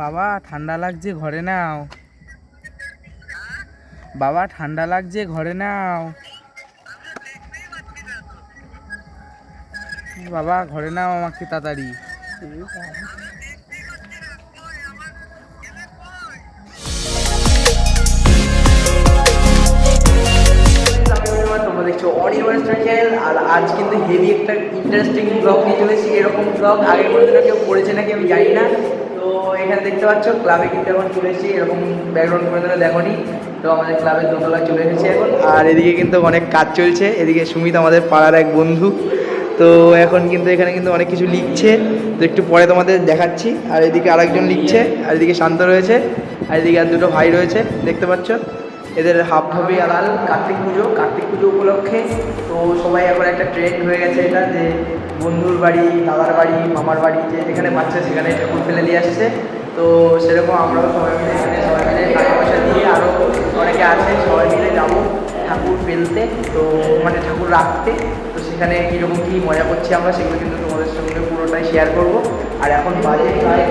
বাবা, ঠান্ডা লাগছে, ঘরে নাও। বাবা, ঠান্ডা লাগছে, ঘরে নাও। বাবা, ঘরে নাও আমাকে তাড়াতাড়ি। আর আজ কিন্তু হেভি একটা ইন্টারেস্টিং ব্লগ নিয়ে চলেছি। এরকম ব্লগ আগে কোনোদিনও কেউ করেছে নাকি আমি জানি না। তো এখানে দেখতে পাচ্ছ ক্লাবে কিন্তু এখন চলে এসেছি, এরকম ব্যাকগ্রাউন্ড করে কোনোদিনও দেখোনি। তো আমাদের ক্লাবের দোতলা চলে এসেছি এখন। আর এদিকে কিন্তু অনেক কাজ চলছে। এদিকে সুমিত আমাদের পাড়ার এক বন্ধু। তো এখন কিন্তু এখানে কিন্তু অনেক কিছু লিখছে। তো একটু পরে তোমাদের দেখাচ্ছি। আর এদিকে আরেকজন লিখছে। আর এদিকে শান্ত রয়েছে। আর এদিকে আর দুটো ভাই রয়েছে। দেখতে পাচ্ছ? এদের হাফ হবে আলাল কার্তিক পুজো। কার্তিক পুজো উপলক্ষে তো সবাই এখন একটা ট্রেন্ড হয়ে গেছে এটা যে বন্ধুর বাড়ি, দাদার বাড়ি, মামার বাড়ি যে যেখানে বাচ্চা সেখানে ঠাকুর ফেলে দিয়ে আসছে। তো সেরকম আমরাও সবাই মিলে এখানে সবাই মিলে টাকা পয়সা দিয়ে আরও অনেকে আছে, সবাই মিলে যাব ঠাকুর ফেলতে তো মানে ঠাকুর রাখতে। তো সেখানে কীরকম কী মজা করছি আমরা সেগুলো কিন্তু তোমাদের সঙ্গে পুরোটাই শেয়ার করব। আর এখন বাজে প্রায়?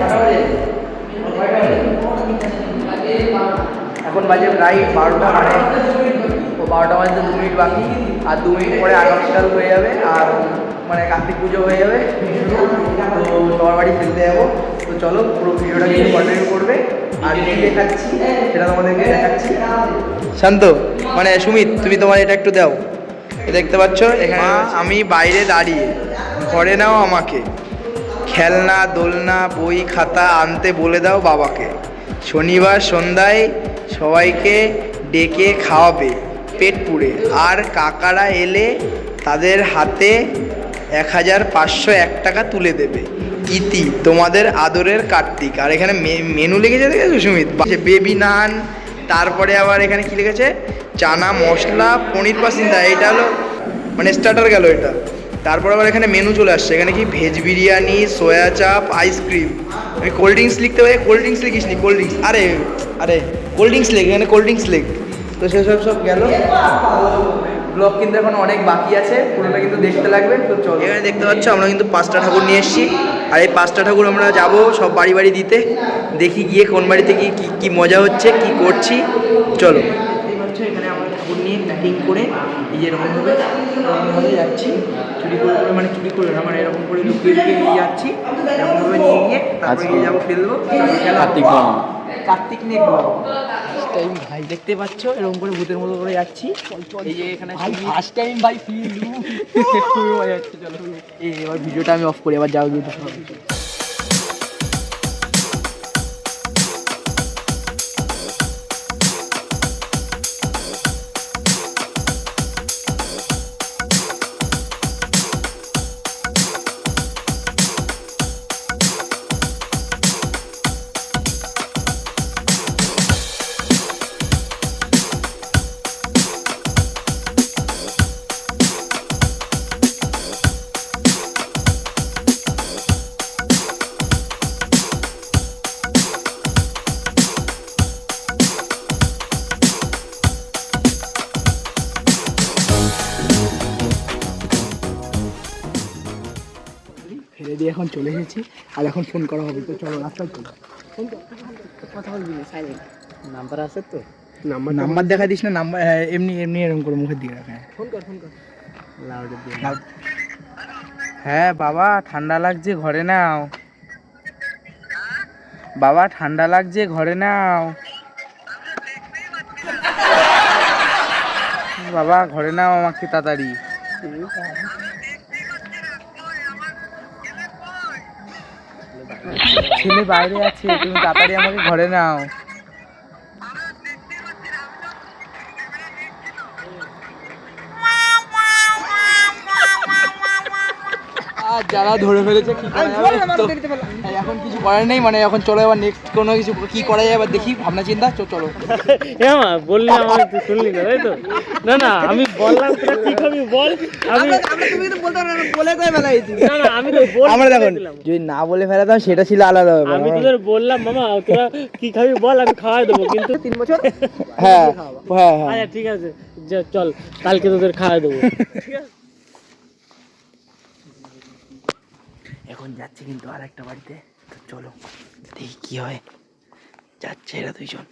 এখন বাজে প্রায় বারোটা মানে ও বারোটা বাজতে দু মিনিট বাকি। আর দু মিনিট পরে আগামীকাল হয়ে যাবে আর মানে কার্তিক পুজো হয়ে যাবে। তো সবার বাড়ি ফেলতে যাব। তো চলো পুরো ভিডিওটা কিন্তু কন্টিনিউ করবে। আর কী দেখাচ্ছি সেটা তোমাদেরকে দেখাচ্ছি। শান্ত মানে সুমিত তুমি তোমার এটা একটু দাও। দেখতে পাচ্ছ এখানে আমি বাইরে দাঁড়িয়ে। ঘরে নাও আমাকে। খেলনা দোলনা বই খাতা আনতে বলে দাও বাবাকে। শনিবার সন্ধ্যায় সবাইকে ডেকে খাওয়াবে পেট পুড়ে। আর কাকারা এলে তাদের হাতে এক হাজার পাঁচশো এক টাকা তুলে দেবে। ইতি, তোমাদের আদরের কার্তিক। আর এখানে মেনু লিখেছে দেখেছ, সুমিত? বেবি নান তারপরে আবার এখানে কি লিখেছে চানা মশলা, পনির পাসিন্দা, এটা হলো মানে স্টার্টার গেল এটা। তারপর আবার এখানে মেনু চলে আসছে। এখানে কি? ভেজ বিরিয়ানি সোয়া চাপ আইসক্রিম আমি কোল্ড ড্রিঙ্কস লিখতে পারি? কোল্ড ড্রিঙ্কস লিখিস নি কোল্ড ড্রিঙ্কস আরে আরে কোল্ড ড্রিঙ্কস লেখ এখানে কোল্ড ড্রিঙ্কস লেখ তো সেসব সব গেল। ব্লগ কিন্তু এখন অনেক বাকি আছে পুরোটা কিন্তু দেখতে লাগবে তো চলো। এখানে দেখতে পাচ্ছ আমরা কিন্তু পাঁচটা ঠাকুর নিয়ে এসেছি। আর এই পাঁচটা ঠাকুর আমরা যাব সব বাড়ি বাড়ি দিতে। দেখি গিয়ে কোন বাড়িতে কি কি- কি মজা হচ্ছে কি করছি। চলো। এখানে আমরা ঠাকুর নিয়ে প্যাকিং করে এই যে এরকমভাবে এরকমভাবে যাচ্ছি। চুরি করে করে মানে চুরি করে না মানে এরকম করে লুকিয়ে লুকিয়ে নিয়ে যাচ্ছি। এরকমভাবে নিয়ে গিয়ে তারপরে নিয়ে যাব ফেলব। কার্তিক নিয়ে টাইম ভাই দেখতে পাচ্ছ? এরকম করে ভূতের মতো করে যাচ্ছি। এই যে এখানে ফার্স্ট টাইম ভাই ফিল খুবই মজা হচ্ছে চলো। এই এবার ভিডিওটা আমি অফ করি আবার যাও গিয়ে দিয়ে এখন চলে এসেছি। আর এখন ফোন করা হবে। তো চলো রাস্তায় চলো। কথা বলবি না সাইলেন্ট নাম্বার আছে তো? নাম্বার নাম্বার দেখা দিস না নাম্বার এমনি এমনি এরকম করে মুখের দিকে রাখা। ফোন কর ফোন কর। লাউডের দিয়ে। হ্যাঁ বাবা ঠান্ডা লাগছে ঘরে নাও। বাবা ঠান্ডা লাগছে ঘরে নাও। বাবা ঘরে নাও আমাকে তাড়াতাড়ি। ছেলে বাইরে আছে তুমি তাড়াতাড়ি আমাকে ঘরে নাও। আর যারা ধরে ফেলেছে কি করা যাবে? এখন কিছু করার নেই মানে এখন চলো এবার নেক্সট কোনো কিছু কি করা যায় এবার দেখি ভাবনা চিন্তা চ- চলো। মা বললি না আমি তুই শুনলি না তাই তো? না না আমি বললাম তোরা কি খাবি বল আমি না না আমি তো বল আমরা দেখুন যদি না বলে ফেলাতাম সেটা ছিল আলাদা ব্যাপার আমি তোদের বললাম মামা তোরা কি খাবি বল আমি খাওয়াই দেবো কিন্তু তিন বছর? হ্যাঁ হ্যাঁ হ্যাঁ। আচ্ছা ঠিক আছে যা, চল কালকে তোদের খাওয়াই দেবো। ঠিক আছে এখন যাচ্ছি কিন্তু আর একটা বাড়িতে। তো চলো, দেখি কি হয়। যাচ্ছে এরা দুইজন।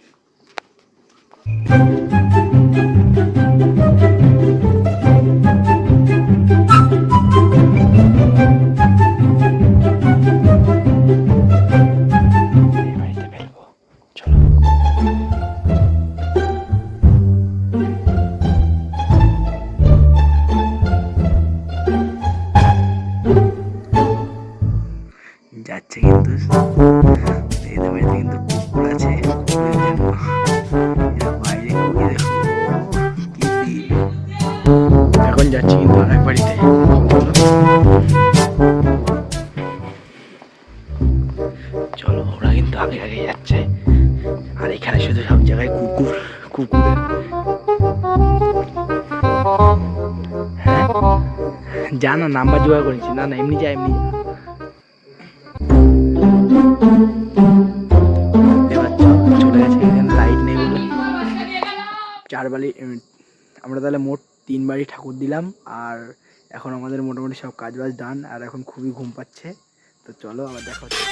ফেলব। চলো। যাচ্ছে কিন্তু কিন্তু কুকুর আছে। এখন যাচ্ছি কিন্তু আরেক বাড়িতে। চলো, ওরা কিন্তু আগে আগে যাচ্ছে। আর এখানে শুধু সব জায়গায় কুকুর কুকুরের হ্যাঁ? যা না নাম্বার জোগাড় করেছি। না না, এমনি যা এমনি যা। চলে গেছে লাইট নেই বলে চার বাড়ি আমরা তাহলে মোট তিন বাড়ি ঠাকুর দিলাম, আর এখন আমাদের মোটামুটি সব কাজ বাজ ডান আর এখন খুবই ঘুম পাচ্ছে। তো চলো আবার দেখা হচ্ছে।